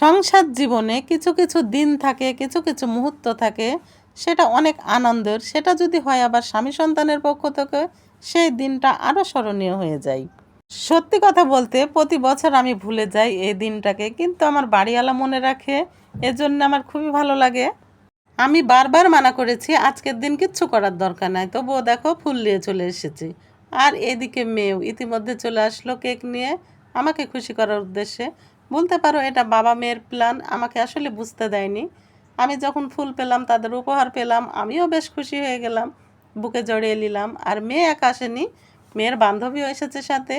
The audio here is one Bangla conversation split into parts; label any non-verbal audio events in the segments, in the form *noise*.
সংসার জীবনে কিছু কিছু দিন থাকে, কিছু কিছু মুহূর্ত থাকে, সেটা অনেক আনন্দের। সেটা যদি হয় আবার স্বামী সন্তানের পক্ষ থেকে, সেই দিনটা আরও স্মরণীয় হয়ে যায়। সত্যি কথা বলতে প্রতি বছর আমি ভুলে যাই এই দিনটাকে, কিন্তু আমার বাড়িওয়ালা মনে রাখে, এজন্য আমার খুবই ভালো লাগে। আমি বারবার মানা করেছি, আজকের দিন কিচ্ছু করার দরকার নাই, তবুও দেখো ফুল নিয়ে চলে এসেছি। আর এদিকে মেয়েও ইতিমধ্যে চলে আসলো কেক নিয়ে, আমাকে খুশি করার উদ্দেশ্যে। বলতে পারো এটা বাবা মেয়ের প্ল্যান আমাকে আসলে বুঝতে দেয়নি। আমি যখন ফুল পেলাম তাদের উপহার পেলাম আমিও বেশ খুশি হয়ে গেলাম বুকে জড়িয়ে নিলাম। আর মেয়ে একা আসেনি মেয়ের বান্ধবীও এসেছে সাথে।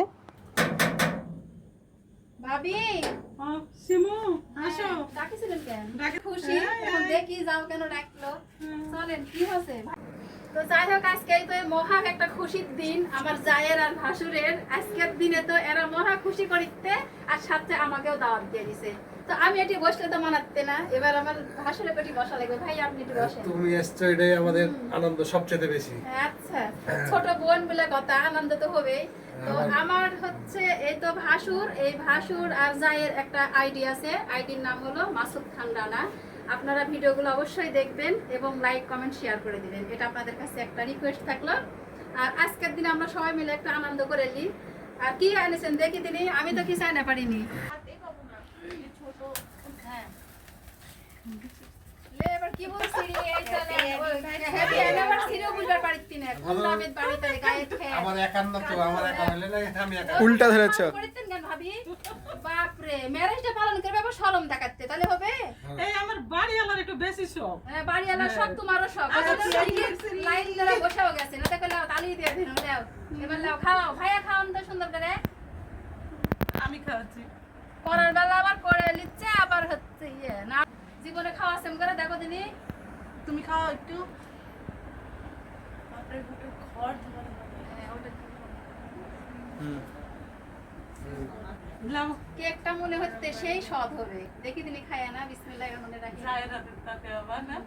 ভাবি! সিমু হ্যাঁ, ডাকিছিলেন কেন? ডাকি- খুশি? হ্যাঁ, এখন দেখি যাও কেন ডাকলো। চলেন কি হচ্ছে তো যাই হোক আজকে তো মহা একটা খুশির দিন আমার জায়ের আর ভাসুরের। আজকের দিনে তো এরা মহা খুশি করিতে আর সাথে আমাকেও দাওয়াত দিয়ে দিছে। তো আমি এটি বসলে তো মানাতে না। এবার আমার ভাসুরে পেটি বসা লাগবে। ভাই আপনি একটু বসেন। তুমি এসছো এটাই আমাদের আনন্দ সবচেয়ে বেশি। আচ্ছা ছোট বোন বলে কথা আনন্দ তো হবেই। তো আমার- আমার হচ্ছে এই তো ভাসুর এই ভাসুর আর জায়ের একটা আইডি আছে। আইডির নাম হলো মাসুদ খান রানা। আপনারা ভিডিওগুলো অবশ্যই দেখবেন এবং লাইক কমেন্ট শেয়ার করে দিবেন। এটা আপনাদের কাছে একটা রিকোয়েস্ট থাকল। আর আজকের দিনে আমরা সবাই মিলে একটু আনন্দ করে নিই। আর কি আনিছেন? দেখি দিনি আমি তো কি চাই না পারিনি হ্যাঁ। লে, এবার কি বলছি? রে, *laughs* এই চলে, ওই, happy anniversary ও বুঝবার পারিতি না, কোন দামের বাড়িতে গায়ে খেয়ে। আমার একান্ন তো আমার একা হলে না আমি একা উল্টা ধরেছ। পালন করিতেন কেন ভাবি? বাপরে, marriage টা পালন করবে আবার শরম দেখাচ্ছে, তাহলে হবে? এই আমার বাড়িওয়ালার একটু বেশি শখ। হ্যাঁ, বাড়িওয়ালার সব তোমারও সব। আচ্ছা, লাইন ধরে বসেও গেছে, না দেখো লাও, দিয়ে দিন, লাও। এবার লাও, খাওয়াও, ভাইয়া খাওয়ান তো সুন্দর করে। আমি খাওয়াচ্ছি পরের বেলা আবার করে নিচ্ছে, আবার হচ্ছে ইয়ে, না, জীবনে খাওয়া সেম করে দেখো দিনি তুমি খাও একটু। ওটা লাও কেকটা মনে হচ্ছে সেই স্বাদ হবে। দেখি তিনি খায় না বিসমিল্লাহ মনে আবার না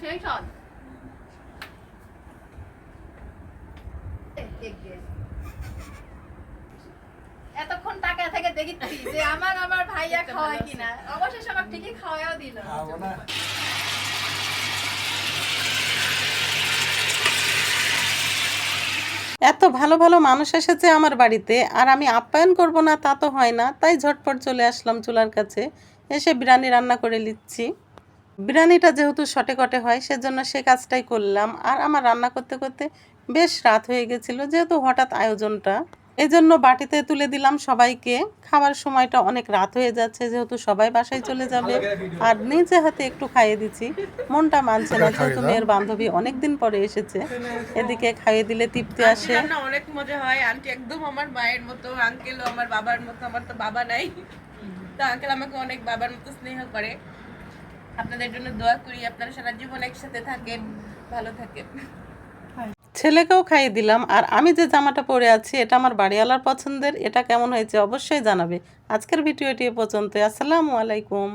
সেই স্বাদ কেক দিয়ে। এতক্ষণ টাকা থেকে দেখিচ্ছি যে আমার আমার ভাইয়া খাওয়ায় কিনা। অবশেষে আমার ঠিকই খাওয়াও দিল। এত ভালো ভালো মানুষ এসেছে আমার বাড়িতে আর আমি আপ্যায়ন করব না তা তো হয় না। তাই ঝটপট চলে আসলাম চুলার কাছে। এসে বিরিয়ানি রান্না করে নিচ্ছি। বিরিয়ানিটা যেহেতু শটে কটে হয় সেজন্য সে কাজটাই করলাম। আর আমার রান্না করতে করতে বেশ রাত হয়ে গেছিল যেহেতু হঠাৎ আয়োজনটা। এই জন্য বাটিতে তুলে দিলাম সবাইকে। খাবার সময়টা অনেক রাত হয়ে যাচ্ছে যেহেতু সবাই বাসায় চলে যাবে। আর নিজে হাতে একটু খাইয়ে দিচ্ছি। মনটা মানছে না যেহেতু মেয়ের বান্ধবী অনেক দিন পরে এসেছে। এদিকে খাইয়ে দিলে তৃপ্তি আসে। অনেক মজা হয়। আন্টি একদম আমার মায়ের মতো আঙ্কেলও আমার বাবার মতো আমার তো বাবা নাই। তো আঙ্কেল আমাকে অনেক বাবার মতো স্নেহ করে। আপনাদের জন্য দোয়া করি, আপনারা সারা জীবন একসাথে থাকেন, ভালো থাকেন। ছেলেকেও খাইয়ে দিলাম, আর আমি যে জামাটা পরে আছি, এটা আমার বাড়িওয়ালার পছন্দের, এটা কেমন হয়েছে অবশ্যই জানাবে। আজকের ভিডিওটি এ পর্যন্ত আসসালামু আলাইকুম।